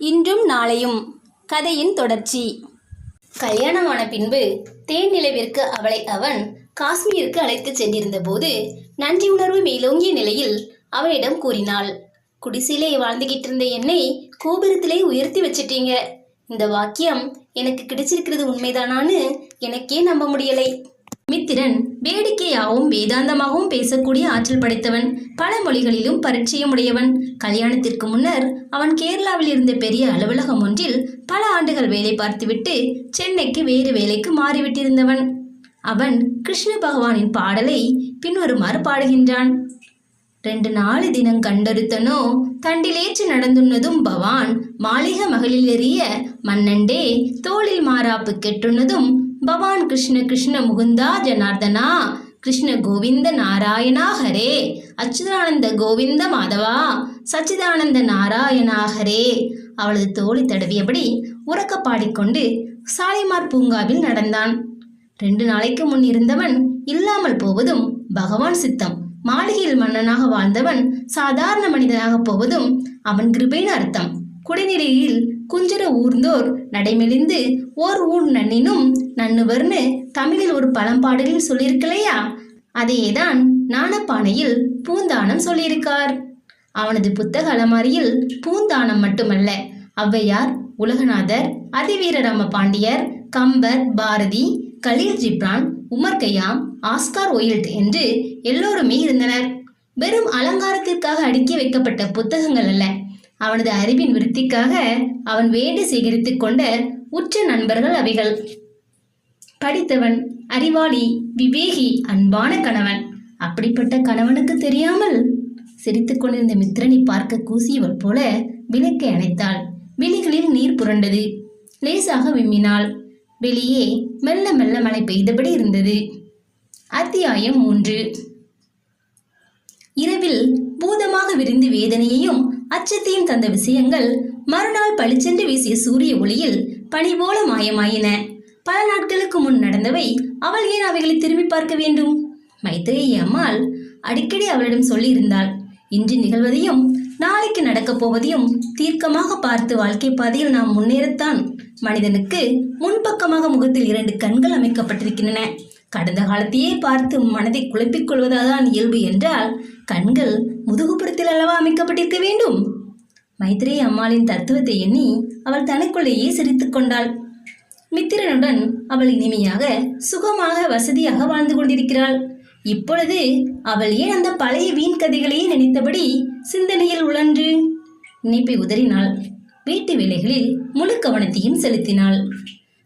இன்றும் நாளையும். கதையின் தொடர்ச்சி. கல்யாணமான பின்பு தேன் நிலவிற்கு அவளை அவன் காஷ்மீருக்கு அழைத்துச் சென்றிருந்த போது நன்றி உணர்வு மேலோங்கிய நிலையில் அவனிடம் கூறினாள் குடிசையிலே வாழ்ந்துகிட்டு இருந்த என்னை கோபுரத்திலே உயர்த்தி வச்சிட்டீங்க. இந்த வாக்கியம் எனக்கு கிடைச்சிருக்கிறது உண்மைதானான்னு எனக்கே நம்ப முடியலை. மித்திரன் வேடிக்கையாகவும் வேதாந்தமாகவும் பேசக்கூடிய ஆற்றல் படைத்தவன் பல மொழிகளிலும் பரிச்சயமுடையவன் கல்யாணத்திற்கு முன்னர் அவன் கேரளாவில் இருந்த பெரிய அலுவலகம் ஒன்றில் பல ஆண்டுகள் வேலை பார்த்துவிட்டு சென்னைக்கு வேறு வேலைக்கு மாறிவிட்டிருந்தவன். அவன் கிருஷ்ண பகவானின் பாடலை பின்வருமாறு பாடுகின்றான். ரெண்டு நாலு தினம் கண்டறுத்தனோ தண்டிலேற்று நடந்துன்னதும் பவான் மாளிக மகளிலெறிய மன்னண்டே தோளில் மாறாப்பு கெட்டுன்னதும் பவான் கிருஷ்ண கிருஷ்ண முகுந்தா ஜனார்தனா கிருஷ்ண கோவிந்த நாராயணா ஹரே. அச்சுதானந்த கோவிந்த மாதவா சச்சிதானந்த நாராயணா ஹரே. அவளது தோழி தடவியபடி உறக்க பாடிக்கொண்டு சாலைமார் பூங்காவில் நடந்தான். ரெண்டு நாளைக்கு முன் இருந்தவன் இல்லாமல் போவதும் பகவான் சித்தம். மாளிகையில் மன்னனாக வாழ்ந்தவன் சாதாரண மனிதனாக போவதும் அவன் கிருபையின் அர்த்தம். குடிநிலையில் குஞ்சர ஊர்ந்தோர் நடைமெலிந்து ஓர் ஊர் நன்னினும் நன்னுவர்னு தமிழில் ஒரு பழம்பாடலில் சொல்லியிருக்கலையா அதையேதான் நாணப்பானையில் பூந்தானம் சொல்லியிருக்கார். அவனது புத்தக அலமாரியில் பூந்தானம் மட்டுமல்ல Avvaiyar Ulaganathar Athiveerarama Pandiyar Kambar Bharathi Khalil Gibran Omar Khayyam Oscar Wilde என்று எல்லோருமே இருந்தனர். வெறும் அலங்காரத்திற்காக அடுக்கி வைக்கப்பட்ட புத்தகங்கள் அல்ல அவனது அறிவின் விருத்திக்காக அவன் வேண்டி சேகரித்துக் கொண்ட உற்ற நண்பர்கள் அவைகள். படித்தவன் அறிவாளி விவேகி அன்பான கணவன். அப்படிப்பட்ட கணவனுக்கு தெரியாமல் சிரித்துக் கொண்டிருந்த மித்திரனை பார்க்க கூசியவள் போல விளக்கை அணைத்தாள். விழிகளில் நீர் புரண்டது. லேசாக விம்மினாள். வெளியே மெல்ல மெல்ல மழை பெய்தபடி இருந்தது. அத்தியாயம் மூன்று. இரவில் பூதமாக விரிந்து வேதனையையும் அச்சத்தையும் தந்த விஷயங்கள் மறுநாள் பளிச்சென்று வீசிய சூரிய ஒளியில் பனி போல மாயமாயின. பல நாட்களுக்கு முன் நடந்தவை அவள் ஏன் அவைகளை திரும்பி பார்க்க வேண்டும்? மைத்ரேயி அம்மாள் அடிக்கடி அவளிடம் சொல்லியிருந்தாள். இன்று நிகழ்வதையும் நாளைக்கு நடக்கப் போவதையும் தீர்க்கமாக பார்த்து வாழ்க்கை பாதையில் நாம் முன்னேறத்தான் மனிதனுக்கு முன்பக்கமாக முகத்தில் இரண்டு கண்கள் அமைக்கப்பட்டிருக்கின்றன. கடந்த காலத்தையே பார்த்து மனதை குழப்பிக் கொள்வதாதான் இயல்பு என்றால் கண்கள் முதுகுப்புறத்தில் அல்லவா அமைக்கப்பட்டிருக்க வேண்டும்? மைத்ரேயி அம்மாளின் தத்துவத்தை எண்ணி அவள் தனக்குள்ளேயே சிரித்துக் கொண்டாள். மித்திரனுடன் அவள் இனிமையாக சுகமாக வசதியாக வாழ்ந்து கொண்டிருக்கிறாள். இப்பொழுது அவள் ஏன் அந்த பழைய வீண் கதைகளையே நினைத்தபடி சிந்தனையில் உழன்று? நினைப்பை உதறினாள். வீட்டு வேலைகளில் முழு கவனத்தையும் செலுத்தினாள்.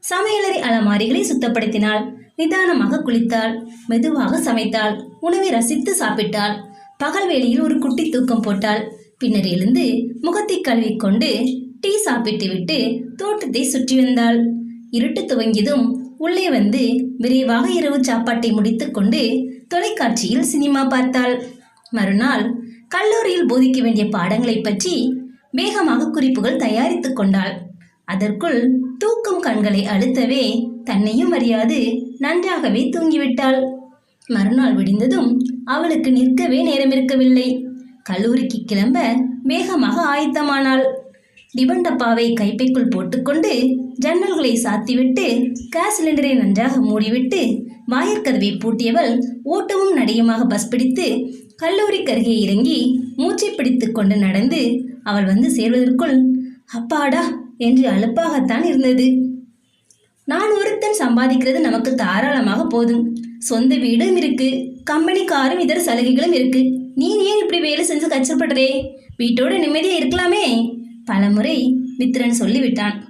சமையலறை அலமாரிகளை சுத்தப்படுத்தினாள். நிதானமாக குளித்தாள். மெதுவாக சமைத்தாள். உணவை ரசித்து சாப்பிட்டாள். பகல் வேளையில் ஒரு குட்டி தூக்கம் போட்டாள். பின்னர் எழுந்து முகத்தை கழுவிக்கொண்டு டீ சாப்பிட்டு விட்டு தோட்டத்தை சுற்றி வந்தாள். இருட்டு துவங்கியதும் உள்ளே வந்து விரைவாக இரவு சாப்பாட்டை முடித்துக்கொண்டு தொலைக்காட்சியில் சினிமா பார்த்தாள். மறுநாள் கல்லூரியில் போதிக்க வேண்டிய பாடங்களை பற்றி வேகமாக குறிப்புகள் தயாரித்து கொண்டாள். அதற்குள் தூக்கம் கண்களை அழுத்தவே தன்னையும் அறியாது நன்றாகவே தூங்கிவிட்டாள். மறுநாள் விடிந்ததும் அவளுக்கு நிற்கவே நேரம் இருக்கவில்லை. கல்லூரிக்கு கிளம்ப வேகமாக ஆயத்தமானாள். டிபண்டப்பாவை கைப்பைக்குள் போட்டுக்கொண்டு ஜன்னல்களை சாத்திவிட்டு கேஸ் சிலிண்டரை நன்றாக மூடிவிட்டு வாயிற்கதவை பூட்டியவள் ஓட்டமும் நடையுமாக பஸ் பிடித்து கல்லூரிக்கு அருகே இறங்கி மூச்சை பிடித்து கொண்டு நடந்து அவள் வந்து சேர்வதற்குள் அப்பாடா! என்று அலுப்பாகத்தான் இருந்தது. நான் ஒருத்தன் சம்பாதிக்கிறது நமக்கு தாராளமாக போதும். சொந்த வீடும் இருக்கு கம்பெனி காரும் இதர சலுகைகளும் இருக்கு. நீ ஏன் இப்படி வேலை செஞ்சு கஷ்டப்படுறே? வீட்டோட நிம்மதியாக இருக்கலாமே? பலமுறை மித்திரன் சொல்லிவிட்டான்.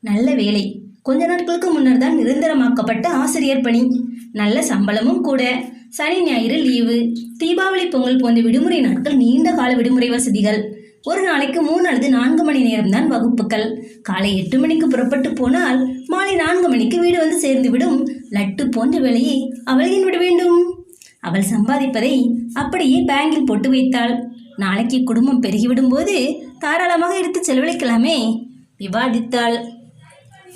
நல்ல வேலை. கொஞ்ச நாட்களுக்கு முன்னர் தான் நிரந்தரமாக்கப்பட்ட ஆசிரியர் பணி. நல்ல சம்பளமும் கூட. சனி ஞாயிறு லீவு. தீபாவளி பொங்கல் போன்ற விடுமுறை நாட்கள் நீண்ட கால விடுமுறை வசதிகள். ஒரு நாளைக்கு மூணு அல்லது நான்கு மணி நேரம்தான் வகுப்புகள். காலை எட்டு மணிக்கு புறப்பட்டு போனால் மாலை நான்கு மணிக்கு வீடு வந்து சேர்ந்துவிடும். லட்டு போன்ற வேலையை அவள் ஏன் விட வேண்டும். அவள் சம்பாதிப்பதை அப்படியே பேங்கில் போட்டு வைத்தாள். நாளைக்கு குடும்பம் பெருகிவிடும் போது தாராளமாக எடுத்து செலவழிக்கலாமே விவாதித்தாள்.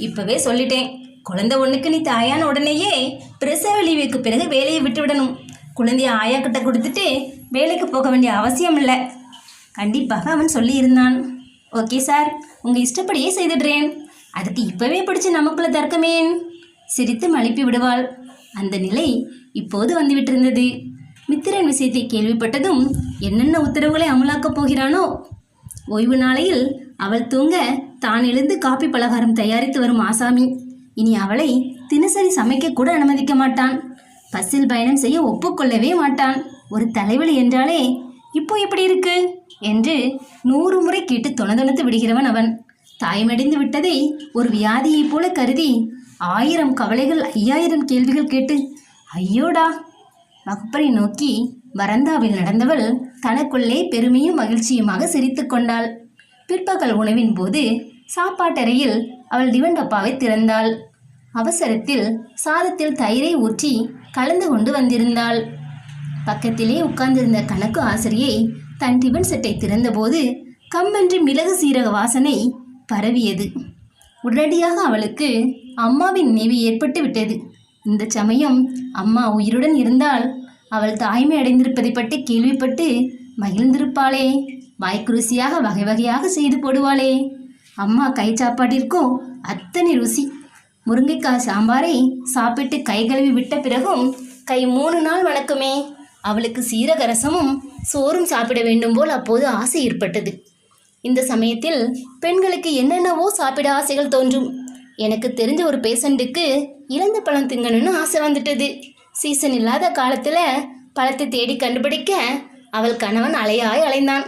இப்பவே சொல்லிட்டேன் குழந்தை ஒன்றுக்கு நீ தாயான உடனேயே பிரசவ லீவுக்கு பிறகு வேலையை விட்டு விடணும் குழந்தைய ஆயா கிட்ட கொடுத்துட்டு வேலைக்கு போக வேண்டிய அவசியம் இல்லை கண்டிப்பாக அவன் சொல்லியிருந்தான். ஓகே சார் உங்கள் இஷ்டப்படியே செய்திடுறேன். அதுக்கு இப்போவே பிடிச்ச நமக்குள்ள தர்க்கமேன். சிரித்து மழுப்பி விடுவாள். அந்த நிலை இப்போது வந்துவிட்டிருந்தது. மித்திரன் விஷயத்தை கேள்விப்பட்டதும் என்னென்ன உத்தரவுகளை அமலாக்கப் போகிறானோ? ஓய்வு நாளையில் அவள் தூங்க தான் எழுந்து காப்பி பலகாரம் தயாரித்து வரும் ஆசாமி. இனி அவளை தினசரி சமைக்க கூட அனுமதிக்க மாட்டான். பஸ்ஸில் பயணம் செய்ய ஒப்புக்கொள்ளவே மாட்டான். ஒரு தலைவலி என்றாலே இப்போ எப்படி இருக்குது என்று நூறு முறை கேட்டு துணதுணத்து விடுகிறவன் அவன். தாய்மடிந்து விட்டதை ஒரு வியாதியைப் போல கருதி ஆயிரம் கவலைகள் ஐயாயிரம் கேள்விகள் கேட்டு ஐயோடா! வகுப்பறை நோக்கி வரந்தாவில் நடந்தவள் தனக்குள்ளே பெருமையும் மகிழ்ச்சியுமாக சிரித்து கொண்டாள். பிற்பகல் உணவின் போது சாப்பாட்டறையில் அவள் டிவன்டப்பாவை திறந்தாள். அவசரத்தில் சாதத்தில் தயிரை ஊற்றி கலந்து கொண்டு வந்திருந்தாள். பக்கத்திலே உட்கார்ந்திருந்த கணக்கு ஆசிரியை தன் டிபன் செட்டை திறந்தபோது கம்மன்று மிளகு சீரக வாசனை பரவியது. உடனடியாக அவளுக்கு அம்மாவின் நினைவு ஏற்பட்டு விட்டது. இந்த சமயம் அம்மா உயிருடன் இருந்தால் அவள் தாய்மை அடைந்திருப்பதை பற்றி கேள்விப்பட்டு மகிழ்ந்திருப்பாளே. வாய்க்குருசியாக வகை வகையாக செய்து போடுவாளே. அம்மா கை சாப்பாட்டிற்கும் அத்தனை ருசி. முருங்கைக்காய் சாம்பாரை சாப்பிட்டு கை கழுவி விட்ட பிறகும் கை மூணு நாள் வணக்கமே. அவளுக்கு சீரக ரசமும் சோறும் சாப்பிட வேண்டும் போல் அப்போது ஆசை ஏற்பட்டது. இந்த சமயத்தில் பெண்களுக்கு என்னென்னவோ சாப்பிட ஆசைகள் தோன்றும். எனக்கு தெரிஞ்ச ஒரு பேஷண்ட்டுக்கு இழந்த பழம் திங்கணும்னு ஆசை வந்துட்டது. சீசன் இல்லாத காலத்தில் பழத்தை தேடி கண்டுபிடிக்க அவள் கணவன் அலையாய் அலைந்தான்.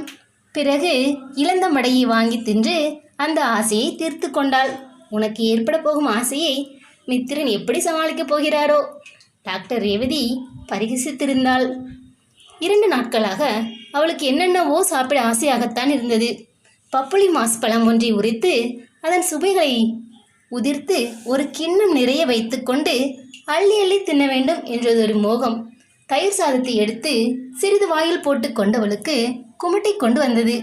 பிறகு இழந்த மடையை வாங்கி தின்று அந்த ஆசையை தீர்த்து கொண்டாள். உனக்கு ஏற்பட போகும் ஆசையை மித்திரன் எப்படி சமாளிக்கப் போகிறாரோ? டாக்டர் ரேவதி பரிகசித்திருந்தாள். இரண்டு நாட்களாக அவளுக்கு என்னென்னவோ சாப்பிட ஆசையாகத்தான் இருந்தது. பப்புளி மாஸ் பழம் ஒன்றை உரித்து அதன் சுவைகளை உதிர்த்து ஒரு கிண்ணம் நிறைய வைத்துக்கொண்டு அள்ளி அள்ளி தின்ன வேண்டும் என்றதொரு மோகம். தயிர் சாதத்தை எடுத்து சிறிது வாயில் போட்டு கொண்டவளுக்கு குமட்டை கொண்டு வந்தது.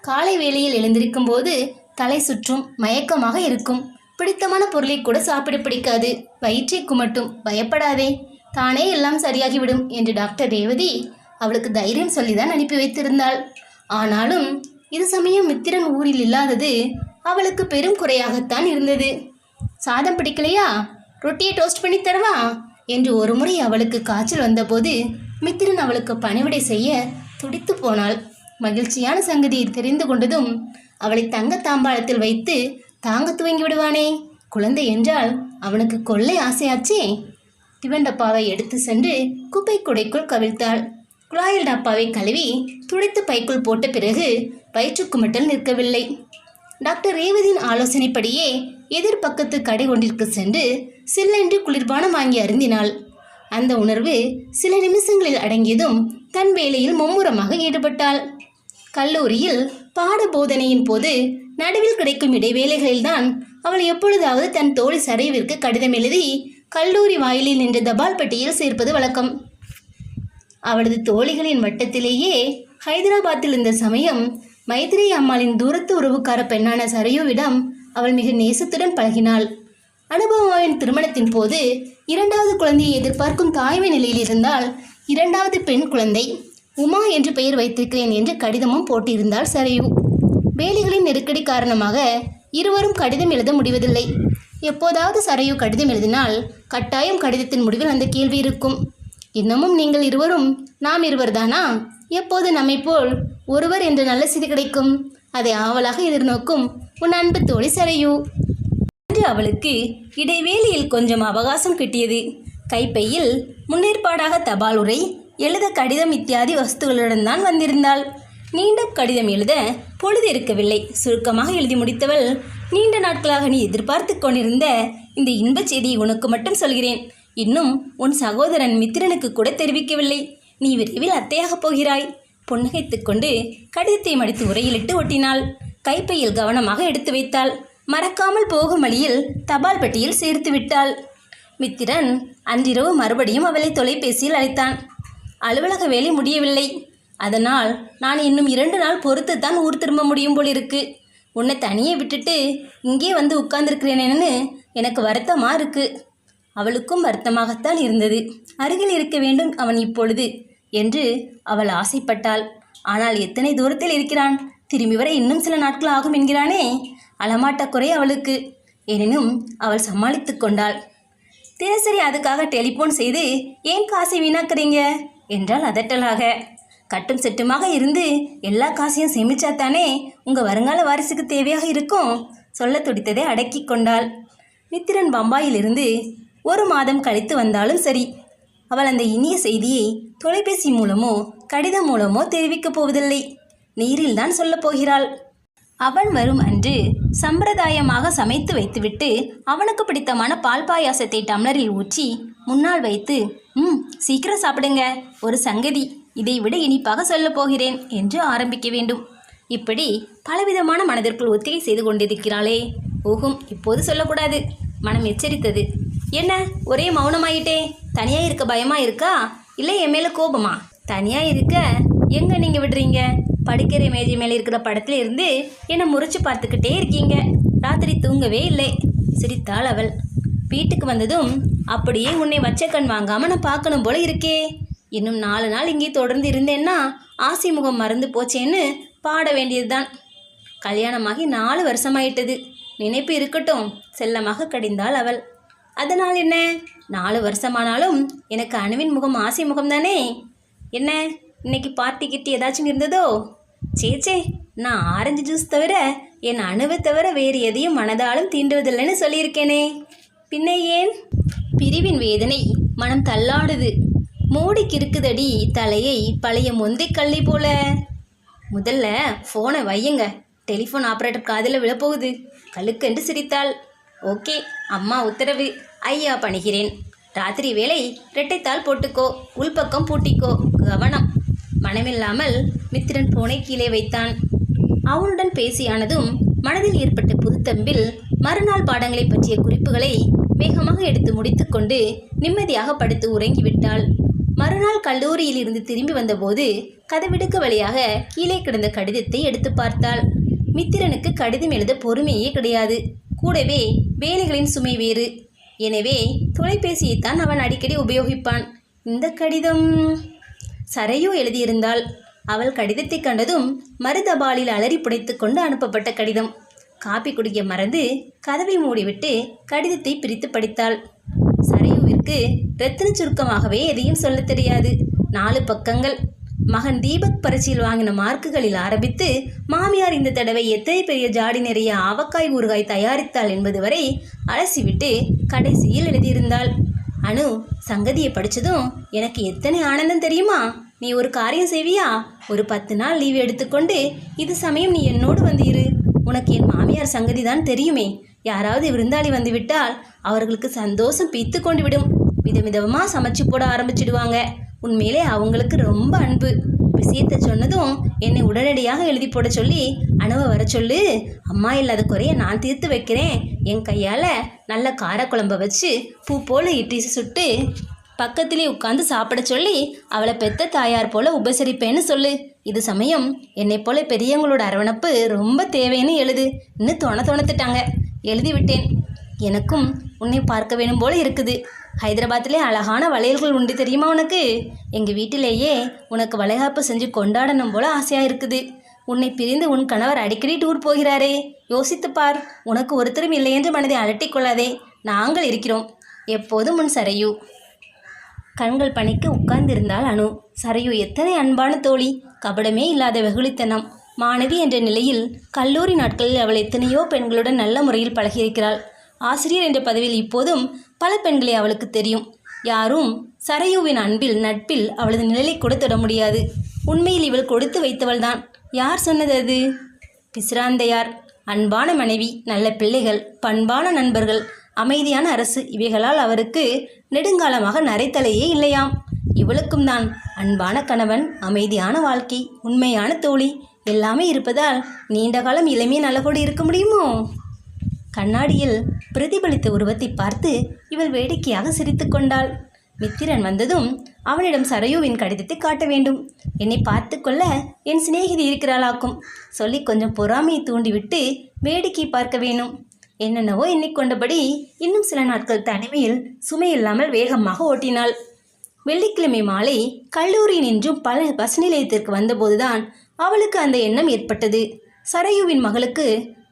காலை வேளையில் எழுந்திருக்கும் போது தலை சுற்றும் மயக்கமாக இருக்கும். பிடித்தமான பொருளை கூட சாப்பிட பிடிக்காது. வயிற்றை குமட்டும். பயப்படாதே. தானே எல்லாம் சரியாகிவிடும் என்று டாக்டர் ரேவதி அவளுக்கு தைரியம் சொல்லிதான் அனுப்பி வைத்திருந்தாள். ஆனாலும் இது சமயம் மித்திரன் ஊரில் இல்லாதது அவளுக்கு பெரும் குறையாகத்தான் இருந்தது. சாதம் பிடிக்கலையா? ரொட்டியை டோஸ்ட் பண்ணி தரவா? என்று ஒருமுறை அவளுக்கு காய்ச்சல் வந்தபோது மித்திரன் அவளுக்கு பணிவிடை செய்ய துடித்து போனாள். மகிழ்ச்சியான சங்கதியை தெரிந்து கொண்டதும் அவளை தங்க தாம்பாளத்தில் வைத்து தாங்க துவங்கி விடுவானே? குழந்தை என்றால் அவனுக்கு கொள்ளை ஆசையாச்சே? டிபன் டப்பாவை எடுத்து சென்று குப்பை குடைக்குள் கவிழ்த்தாள். குழாயில் டப்பாவை கழுவி துடைத்து பைக்குள் போட்ட பிறகு வயிற்றுக்குமட்டல் நிற்கவில்லை. டாக்டர் ரேவதியின் ஆலோசனைப்படியே எதிர்பக்கத்து கடை ஒன்றிற்கு சென்று சில்லென்று குளிர்பானம் வாங்கி அருந்தினாள். அந்த உணர்வு சில நிமிஷங்களில் அடங்கியதும் தன் வேலையில் மும்முரமாக ஈடுபட்டாள். கல்லூரியில் பாட போதனையின் போது நடுவில் கிடைக்கும் இடைவேளைகளில்தான் அவள் எப்பொழுதாவது தன் தோழி சரைவிற்கு கடிதம் எழுதி கல்லூரி வாயிலில் நின்ற தபால் பெட்டியில் சேர்ப்பது வழக்கம். அவளது தோழிகளின் வட்டத்திலேயே ஹைதராபாத்தில் இருந்த சமயம் மைத்ரி அம்மாளின் தூரத்து உறவுக்கார பெண்ணான சரையுவிடம் அவள் மிக நேசத்துடன் பழகினாள். அனுபவாவின் திருமணத்தின் போது இரண்டாவது குழந்தையை எதிர்பார்க்கும் தாய்மை நிலையில் இருந்தால் இரண்டாவது பெண் குழந்தை உமா என்று பெயர் வைத்திருக்கிறேன் என்று கடிதமும் போட்டிருந்தாள் சரையு. வேலைகளின் நெருக்கடி காரணமாக இருவரும் கடிதம் எழுத முடிவதில்லை. எப்போதாவது சரையு கடிதம் எழுதினால் கட்டாயம் கடிதத்தின் முடிவில் அந்த கேள்வி இருக்கும். இன்னமும் நீங்கள் இருவரும் நாம் இருவர்தானா? எப்போது நம்மை போல் ஒருவர் என்ற நல்ல செய்தி கிடைக்கும். அதை ஆவலாக எதிர்நோக்கும் உன் அன்பு தோழி சரையு. என்று அவளுக்கு இடைவேளையில் கொஞ்சம் அவகாசம் கிட்டியது. கைப்பையில் முன்னேற்பாடாக தபால் உரை எழுத கடிதம் இத்தியாதி வஸ்துகளுடன் தான் வந்திருந்தாள். நீண்ட கடிதம் எழுத பொழுது இருக்கவில்லை. சுருக்கமாக எழுதி முடித்தவள் நீண்ட நாட்களாக நீ எதிர்பார்த்து கொண்டிருந்த இந்த இன்பச் செய்தியை உனக்கு மட்டும் சொல்கிறேன். இன்னும் உன் சகோதரன் மித்திரனுக்கு கூட தெரிவிக்கவில்லை. நீ விரைவில் அத்தையாகப் போகிறாய். புன்னகைத்து கொண்டு கடிதத்தை மடித்து உரையிலிட்டு ஒட்டினாள். கைப்பையில் கவனமாக எடுத்து வைத்தாள். மறக்காமல் போகும் வழியில் தபால் பெட்டியில் சேர்த்து விட்டாள். மித்திரன் அன்றிரவு மறுபடியும் அவளை தொலைபேசியில் அழைத்தான். அலுவலக வேலை முடியவில்லை. அதனால் நான் இன்னும் இரண்டு நாள் பொறுத்துத்தான் ஊர் திரும்ப முடியும் போல் இருக்கு உன்னை தனியே விட்டுட்டு இங்கே வந்து உட்கார்ந்துருக்கிறேனேன்னு எனக்கு வருத்தமாக இருக்குது அவளுக்கும் வருத்தமாகத்தான் இருந்தது. அருகில் இருக்க வேண்டும் அவன் இப்பொழுது என்று அவள் ஆசைப்பட்டாள். ஆனால் எத்தனை தூரத்தில் இருக்கிறான்? திரும்பி வர இன்னும் சில நாட்கள் ஆகும் என்கிறானே. அலமாட்ட குறை அவளுக்கு. எனினும் அவள் சமாளித்து கொண்டாள். தினசரி அதுக்காக டெலிஃபோன் செய்து ஏன் காசை வீணாக்குறீங்க? என்றால் அதட்டலாக. கட்டும் செட்டுமாக இருந்து எல்லா காசையும் சேமிச்சாத்தானே உங்கள் வருங்கால வாரிசுக்கு தேவையாக இருக்கும்? சொல்ல துடித்ததை அடக்கி கொண்டாள். மித்திரன் பம்பாயிலிருந்து ஒரு மாதம் கழித்து வந்தாலும் சரி. அவள் அந்த இனிய செய்தியை தொலைபேசி மூலமோ கடிதம் மூலமோ தெரிவிக்கப் போவதில்லை. நீரில் தான் சொல்லப் போகிறாள். அவன் வரும் அன்று சம்பிரதாயமாக சமைத்து வைத்துவிட்டு அவனுக்கு பிடித்தமான பால் பாயாசத்தை டம்ளரில் ஊற்றி முன்னால் வைத்து ம் சீக்கிரம் சாப்பிடுங்க. ஒரு சங்கதி. இதை விட இனிப்பாக சொல்லப் போகிறேன் என்று ஆரம்பிக்க வேண்டும். இப்படி பலவிதமான மனதிற்குள் ஒத்திகை செய்து கொண்டிருக்கிறாளே. ஓகும் இப்போது சொல்லக்கூடாது. மனம் எச்சரித்தது. என்ன? ஒரே மௌனமாயிட்டே. தனியா இருக்க பயமா இருக்கா? இல்லை என் மேல கோபமா? தனியா இருக்க? எங்க நீங்க விடுறீங்க? படிக்கிற மேஜை மேல இருக்கிற படத்துல இருந்து என்னை முறிச்சு பார்த்துக்கிட்டே இருக்கீங்க. ராத்திரி தூங்கவே இல்லை. சிரித்தாள் அவள். வீட்டுக்கு வந்ததும் அப்படியே உன்னை வச்ச கண் வாங்காம நான் பார்க்கணும் போல இருக்கே. இன்னும் நாலு நாள் இங்கே தொடர்ந்து இருந்தேன்னா ஆசி முகம் மறந்து போச்சேன்னு பாட வேண்டியதுதான். கல்யாணமாகி நாலு வருஷமாயிட்டது. நினைப்பு இருக்கட்டும். செல்லமாக கடிந்தாள் அவள். அதனால் என்ன? நாலு வருஷமானாலும் எனக்கு அணுவின் முகம் ஆசை முகம் தானே? என்ன? இன்னைக்கு பார்ட்டி கிட்டி ஏதாச்சும் இருந்ததோ? சேச்சே சே நான் ஆரஞ்சு ஜூஸ் தவிர என் அணுவை தவிர வேறு எதையும் மனதாலும் தீண்டுவதில்லைன்னு சொல்லியிருக்கேனே. பின்ன ஏன்? பிரிவின் வேதனை மனம் தள்ளாடுது. மூடி இருக்குதடி தலையை பழைய முந்தை கள்ளி போல. முதல்ல ஃபோனை வையுங்க. டெலிஃபோன் ஆப்ரேட்டர் காதில் விழப்போகுது. கழுக்கென்று சிரித்தாள். ஓகே அம்மா உத்தரவு. ஐயா பணிகிறேன். ராத்திரி வேளை இரட்டைத்தால் போட்டுக்கோ. உள்பக்கம் பூட்டிக்கோ. கவனம். மனமில்லாமல் மித்திரன் போனை கீழே வைத்தான். அவனுடன் பேசியானதும் மனதில் ஏற்பட்ட புதுத்தம்பில் மறுநாள் பாடங்களை பற்றிய குறிப்புகளை வேகமாக எடுத்து முடித்துக்கொண்டு நிம்மதியாக படுத்து உறங்கிவிட்டாள். மறுநாள் கல்லூரியில் இருந்து திரும்பி வந்தபோது கதவிடுக்கு வழியாக கீழே கிடந்த கடிதத்தை எடுத்து பார்த்தாள். மித்திரனுக்கு கடிதம் எழுத பொறுமையே கிடையாது. கூடவே வேலைகளின் சுமை வேறு. எனவே தொலைபேசியைத்தான் அவன் அடிக்கடி உபயோகிப்பான். இந்த கடிதம். சரையோ எழுதியிருந்தாள். அவள் கடிதத்தை கண்டதும் மருதபாலில் அலறி புடைத்து கொண்டு அனுப்பப்பட்ட கடிதம். காப்பி குடிக்க மறந்து கதவை மூடிவிட்டு கடிதத்தை பிரித்து படித்தாள். சரையுவிற்கு ரத்தின சுருக்கமாகவே எதையும் சொல்லத் தெரியாது. நாலு பக்கங்கள். மகன் தீபக் பரீட்சையில் வாங்கின மார்க்குகளில் ஆரம்பித்து மாமியார் இந்த தடவை எத்தனை பெரிய ஜாடி நிறைய ஆவக்காய் ஊறுகாய் தயாரித்தாள் என்பது வரை அலசிவிட்டு கடைசியில் எழுதியிருந்தாள். அனு சங்கதியை படிச்சதும் எனக்கு எத்தனை ஆனந்தம் தெரியுமா? நீ ஒரு காரியம் செய்வியா? ஒரு பத்து நாள் லீவ் எடுத்துக்கொண்டு இது சமயம் நீ என்னோடு வந்து இரு உனக்கு என் மாமியார் சங்கதி தான் தெரியுமே. யாராவது விருந்தாளி வந்துவிட்டால் அவர்களுக்கு சந்தோஷம் பீத்து கொண்டு விடும். விதவிதமாக சமைச்சு போட ஆரம்பிச்சிடுவாங்க. உண்மையிலே அவங்களுக்கு ரொம்ப அன்பு. விஷயத்தை சொன்னதும் என்னை உடனடியாக எழுதி போட சொல்லி அணுவை வர சொல்லு. அம்மா இல்லாத குறைய நான் தீர்த்து வைக்கிறேன். என் கையால் நல்ல காரக்குழம்ப வச்சு பூ போல் இட்டி சுட்டு பக்கத்திலே உட்காந்து சாப்பிட சொல்லி அவளை பெத்த தாயார் போல உபசரிப்பேன்னு சொல்லு. இது சமயம் என்னை போல பெரியவங்களோட அரவணைப்பு ரொம்ப தேவைன்னு எழுது. இன்னும் தொண தோணத்துட்டாங்க. எழுதி விட்டேன். எனக்கும் உன்னை பார்க்க வேணும் போல இருக்குது. ஹைதராபாத்திலே அழகான வளையல்கள் உண்டு தெரியுமா உனக்கு? எங்கள் வீட்டிலேயே உனக்கு வளைகாப்பு செஞ்சு கொண்டாடணும் போல ஆசையாக இருக்குது. உன்னை பிரிந்து உன் கணவர் அடிக்கடி டூர் போகிறாரே. யோசித்துப் பார் உனக்கு ஒருத்தரும் இல்லை என்று மனதை அலட்டிக் கொள்ளாதே. நாங்கள் இருக்கிறோம். எப்போதும் உன் சரையு. கண்கள் பணிக்கு உட்கார்ந்திருந்தாள் அனு. சரையு எத்தனை அன்பான தோழி. கபடமே இல்லாத வெகுளித்தனம். மாணவி என்ற நிலையில் கல்லூரி நாட்களில் அவள் எத்தனையோ பெண்களுடன் நல்ல முறையில் பழகியிருக்கிறாள். ஆசிரியர் என்ற பதவியில் இப்போதும் பல பெண்களை அவளுக்கு தெரியும். யாரும் சரையுவின் அன்பில் நட்பில் அவளது நிழலை கூட தொட முடியாது. உண்மையில் இவள் கொடுத்து வைத்தவள்தான். யார் சொன்னது அது? பிசிராந்தையார் அன்பான மனைவி நல்ல பிள்ளைகள் பண்பான நண்பர்கள் அமைதியான அரசு இவைகளால் அவருக்கு நெடுங்காலமாக நரைத்தலையே இல்லையாம். இவளுக்கும் தான் அன்பான கணவன் அமைதியான வாழ்க்கை உண்மையான தோழி எல்லாமே இருப்பதால் நீண்ட காலம் இளமையின் அழகோடு இருக்க முடியுமோ? கண்ணாடியில் பிரதிபலித்த உருவத்தை பார்த்து இவள் வேடிக்கையாக சிரித்து கொண்டாள். மித்திரன் வந்ததும் அவனிடம் சரையுவின் கடிதத்தை காட்ட வேண்டும். என்னை பார்த்து கொள்ள என் சிநேகிதி இருக்கிறாளாக்கும். சொல்லி கொஞ்சம் பொறாமையை தூண்டிவிட்டு வேடிக்கை பார்க்க வேணும். என்னென்னவோ எண்ணிக்கொண்டபடி இன்னும் சில நாட்கள் தனிமையில் சுமையில்லாமல் வேகமாக ஓட்டினாள். வெள்ளிக்கிழமை மாலை கல்லூரி நின்றும் பல பஸ் நிலையத்திற்கு வந்தபோதுதான் அவளுக்கு அந்த எண்ணம் ஏற்பட்டது. சரையுவின் மகளுக்கு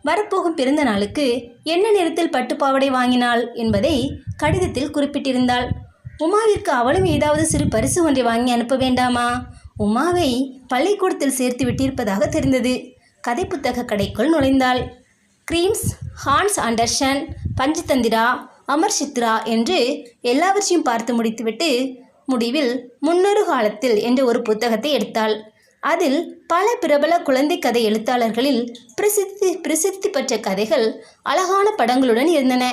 வரப்போகும் பிறந்த நாளுக்கு என்ன நிறத்தில் பட்டுப்பாவடை வாங்கினாள் என்பதை கடிதத்தில் குறிப்பிட்டிருந்தாள். உமாவிற்கு அவளும் ஏதாவது சிறு பரிசு ஒன்றை வாங்கி அனுப்ப வேண்டாமா? உமாவை பள்ளிக்கூடத்தில் சேர்த்து விட்டிருப்பதாக தெரிந்தது. கதை புத்தக கடைக்குள் நுழைந்தாள். Grimms Hans Andersen Panchatantra Amar Chitra என்று எல்லாவற்றையும் பார்த்து முடித்துவிட்டு முடிவில் முன்னொரு காலத்தில் என்ற ஒரு புத்தகத்தை எடுத்தாள். அதில் பல பிரபல குழந்தை கதை எழுத்தாளர்களில் பிரசித்தி பிரசித்தி பெற்ற கதைகள் அழகான படங்களுடன் இருந்தன.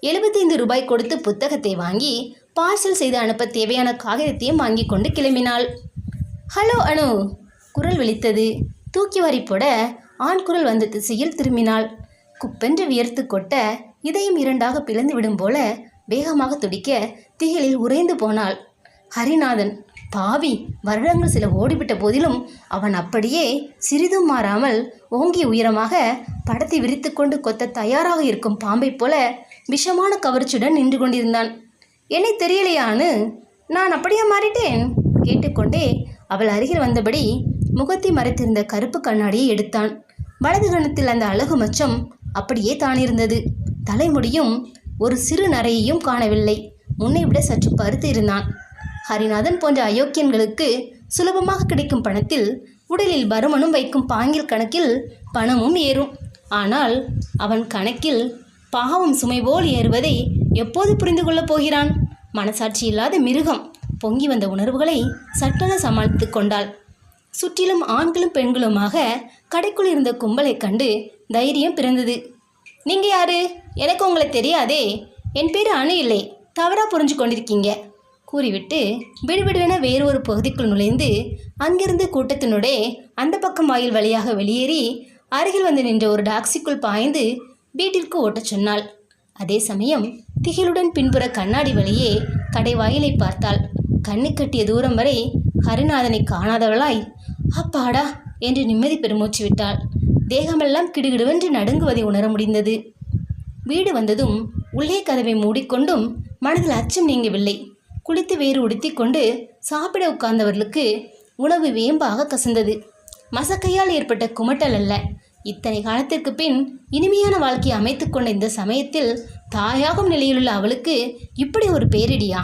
எழுபத்தைந்து ரூபாய் கொடுத்து புத்தகத்தை வாங்கி பார்சல் செய்து அனுப்ப தேவையான காகிதத்தையும் வாங்கி கொண்டு கிளம்பினாள். ஹலோ அனு குரல் விழித்தது. தூக்கி வாரி போட ஆண் குரல் வந்த திசையில் திரும்பினாள். குப்பென்று வியர்த்து கொட்ட இதயம் இரண்டாக பிளந்து விடும் போல வேகமாக துடிக்க திகிலில் உறைந்து போனாள். ஹரிநாதன் பாவி வருடங்கள் சில ஓடிவிட்ட போதிலும் அவன் அப்படியே சிறிதும் மாறாமல் ஓங்கி உயரமாக படத்தை விரித்து கொண்டு கொத்த தயாராக இருக்கும் பாம்பைப் போல விஷமான கவர்ச்சியுடன் நின்று கொண்டிருந்தான். என்னை தெரியலையான்னு நான் அப்படியே மாறிட்டேன் கேட்டுக்கொண்டே அவள் அருகில் வந்தபடி முகத்தை மறைத்திருந்த கருப்பு கண்ணாடியை எடுத்தான். வலது கணத்தில் அந்த அழகு மச்சம் அப்படியே தானிருந்தது. தலைமுடியும் ஒரு சிறு நரையையும் காணவில்லை. முன்னை விட சற்று பருத்து இருந்தான் ஹரிநாதன் போன்ற அயோக்கியன்களுக்கு சுலபமாக கிடைக்கும் பணத்தில் உடலில் பருமனும் வைக்கும் பாங்கில் கணக்கில் பணமும் ஏறும். ஆனால் அவன் கணக்கில் பாவம் சுமை போல் ஏறுவதை எப்போது புரிந்து கொள்ளப் போகிறான்? மனசாட்சி இல்லாத மிருகம் பொங்கி வந்த உணர்வுகளை சட்டென சமாளித்து கொண்டாள். சுற்றிலும் ஆண்களும் பெண்களுமாக கடைக்குள் இருந்த கும்பலைக் கண்டு தைரியம் பிறந்தது. நீங்கள் யாரு? எனக்கு உங்களை தெரியாதே. என் பேர் அணு இல்லை. தவறாக புரிஞ்சு கொண்டிருக்கீங்க. கூறிவிட்டு விடுவிடுவென வேறு ஒரு பகுதிக்குள் நுழைந்து அங்கிருந்து கூட்டத்தினுடைய அந்த பக்கம் வாயில் வழியாக வெளியேறி அருகில் வந்து நின்ற ஒரு டாக்ஸிக்குள் பாய்ந்து வீட்டிற்கு ஓட்டச் சொன்னாள். அதே சமயம் திகிலுடன் பின்புற கண்ணாடி வழியே கடை வாயிலை பார்த்தாள். கண்ணு கட்டிய தூரம் வரை ஹரிநாதனை காணாதவளாய் அப்பாடா! என்று நிம்மதி பெருமூச்சு விட்டாள். தேகமெல்லாம் கிடுகிடுவென்று நடுங்குவதை உணர முடிந்தது. வீடு வந்ததும் உள்ளே கதவை மூடிக்கொண்டும் மனதில் அச்சம் நீங்கவில்லை. குளித்து வேறு உடுத்திக்கொண்டு சாப்பிட உட்கார்ந்தவர்களுக்கு உணவு வேம்பாக கசந்தது. மசக்கையால் ஏற்பட்ட குமட்டல் அல்ல. இத்தனை காலத்திற்கு பின் இனிமையான வாழ்க்கையை அமைத்து கொண்ட இந்த சமயத்தில் தாயாகும் நிலையிலுள்ள அவளுக்கு இப்படி ஒரு பேரிடியா?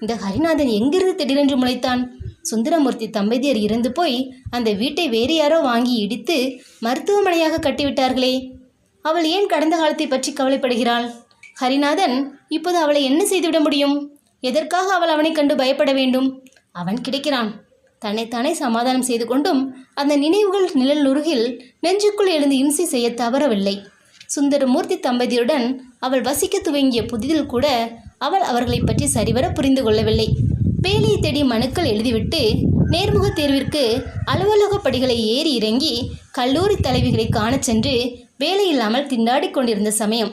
இந்த ஹரிநாதன் எங்கிருந்து திடீரென்று முளைத்தான்? சுந்தரமூர்த்தி தம்பதியர் இறந்து போய் அந்த வீட்டை வேறு யாரோ வாங்கி இடித்து மருத்துவமனையாக கட்டிவிட்டார்களே. அவள் ஏன் கடந்த காலத்தை பற்றி கவலைப்படுகிறாள்? ஹரிநாதன் இப்போது அவளை என்ன செய்துவிட முடியும்? எதற்காக அவள் அவனை கண்டு பயப்பட வேண்டும்? அவன் கிடைக்கிறான். தன்னைத்தானே சமாதானம் செய்து கொண்டும் அந்த நினைவுகள் நிழலுருகில் நெஞ்சுக்குள் எழுந்து இம்சை செய்ய தவறவில்லை. சுந்தரமூர்த்தி தம்பதியுடன் அவள் வசிக்க துவங்கிய புதிதில் கூட அவள் அவர்களை பற்றி சரிவர புரிந்து கொள்ளவில்லை. பேலியை தேடி மனுக்கள் எழுதிவிட்டு நேர்முக தேர்விற்கு அலுவலக படிகளை ஏறி இறங்கி கல்லூரி தலைவிகளை காணச் சென்று வேலை இல்லாமல் திண்டாடிக் கொண்டிருந்த சமயம்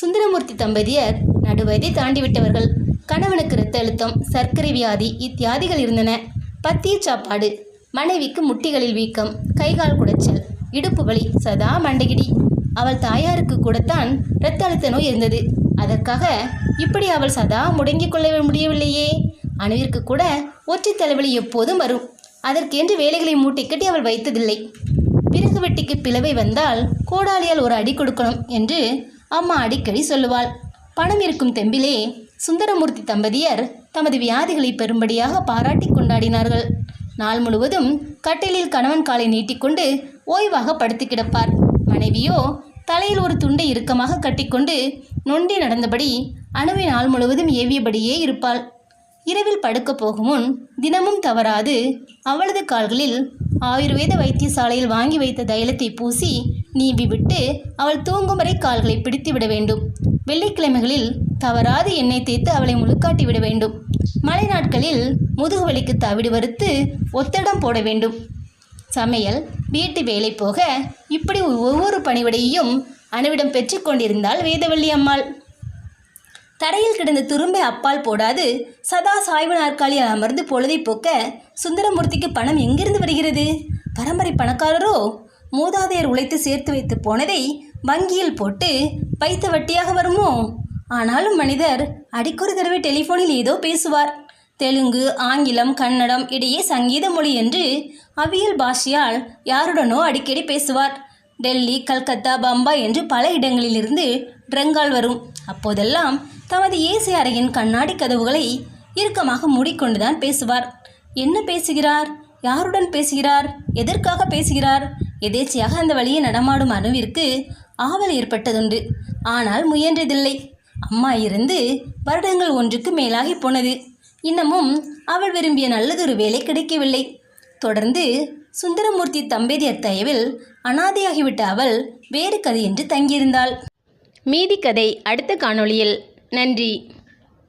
சுந்தரமூர்த்தி தம்பதியர் நடுவயதை தாண்டிவிட்டவர்கள். கணவனுக்கு இரத்த அழுத்தம் சர்க்கரை வியாதி இத்தியாதிகள் இருந்தன. பத்திய சாப்பாடு மனைவிக்கு முட்டிகளில் வீக்கம் கைகால் குடைச்சல் இடுப்பு வலி சதா மண்டகிடி அவள் தாயாருக்கு கூடத்தான் இரத்த அழுத்த நோய் இருந்தது. அதற்காக இப்படி அவள் சதா முடங்கிக் கொள்ள முடியவில்லையே. அணுவிற்கு கூட ஒற்றை தலைவலி எப்போதும் வரும். அதற்கென்று வேலைகளை மூட்டை கட்டி அவள் வைத்ததில்லை. பிறகு வெட்டிக்கு பிளவை வந்தால் கோடாலியால் ஒரு அடி கொடுக்கணும் என்று அம்மா அடிக்கடி சொல்லுவாள். பணம் இருக்கும் தெம்பிலே சுந்தரமூர்த்தி தம்பதியர் தமது வியாதிகளை பெரும்படியாக பாராட்டி கொண்டாடினார்கள். நாள் முழுவதும் கட்டிலில் கணவன் காலை நீட்டிக்கொண்டு ஓய்வாக படுத்து கிடப்பார். மனைவியோ தலையில் ஒரு துண்டை இறுக்கமாக கட்டிக்கொண்டு நொண்டி நடந்தபடி அணுவை நாள் முழுவதும் ஏவியபடியே இருப்பாள். இரவில் படுக்கப் போகும் முன் தினமும் தவறாது அவளது கால்களில் ஆயுர்வேத வைத்தியசாலையில் வாங்கி வைத்த தைலத்தை பூசி நீவி விட்டு அவள் தூங்கும் வரை கால்களை பிடித்து விட வேண்டும். வெள்ளிக்கிழமைகளில் தவறாது எண்ணெய் தேய்த்து அவளை முழுக்காட்டி விட வேண்டும். மழை நாட்களில் முதுகு வலிக்கு தவிடு வறுத்து ஒத்தடம் போட வேண்டும். சமையல் வீட்டு வேலை போக இப்படி ஒவ்வொரு பணிவிடையையும் அணுவிடம் பெற்றுக்கொண்டிருந்தாள் வேதவள்ளி அம்மாள். தரையில் கிடந்த துரும்பை அப்பால் போடாது சதா சாய்வு நாற்காலியில் அமர்ந்து பொழுதை போக்க சுந்தரமூர்த்திக்கு பணம் எங்கிருந்து வருகிறது? பரம்பரை பணக்காரரோ? மூதாதையர் உழைத்து சேர்த்து வைத்து போனதை வங்கியில் போட்டு வைத்த வட்டியாக வருமோ? ஆனாலும் மனிதர் அடிக்கொரு தடவை டெலிஃபோனில் ஏதோ பேசுவார். தெலுங்கு ஆங்கிலம் கன்னடம் இடையே சங்கீத மொழி என்று அவியல் பாஷையால் யாருடனோ அடிக்கடி பேசுவார். டெல்லி கல்கத்தா பம்பாய் என்று பல இடங்களிலிருந்து ட்ரங்கால் வரும். அப்போதெல்லாம் தமது ஏசி அறையின் கண்ணாடி கதவுகளை இறுக்கமாக மூடிக்கொண்டுதான் பேசுவார். என்ன பேசுகிறார்? யாருடன் பேசுகிறார்? எதற்காக பேசுகிறார்? எதேச்சையாக அந்த வழியை நடமாடும் அணுவிற்கு ஆவல் ஏற்பட்டதுண்டு. ஆனால் முயன்றதில்லை. அம்மா இருந்து வருடங்கள் ஒன்றுக்கு மேலாகி போனது. இன்னமும் அவள் விரும்பிய நல்லதொரு வேலை கிடைக்கவில்லை. தொடர்ந்து சுந்தரமூர்த்தி தம்பதியர் தயவில் அனாதையாகிவிட்ட அவள் வேறு கதை என்று தங்கியிருந்தாள். மீதி கதை அடுத்த காணொளியில். நன்றி.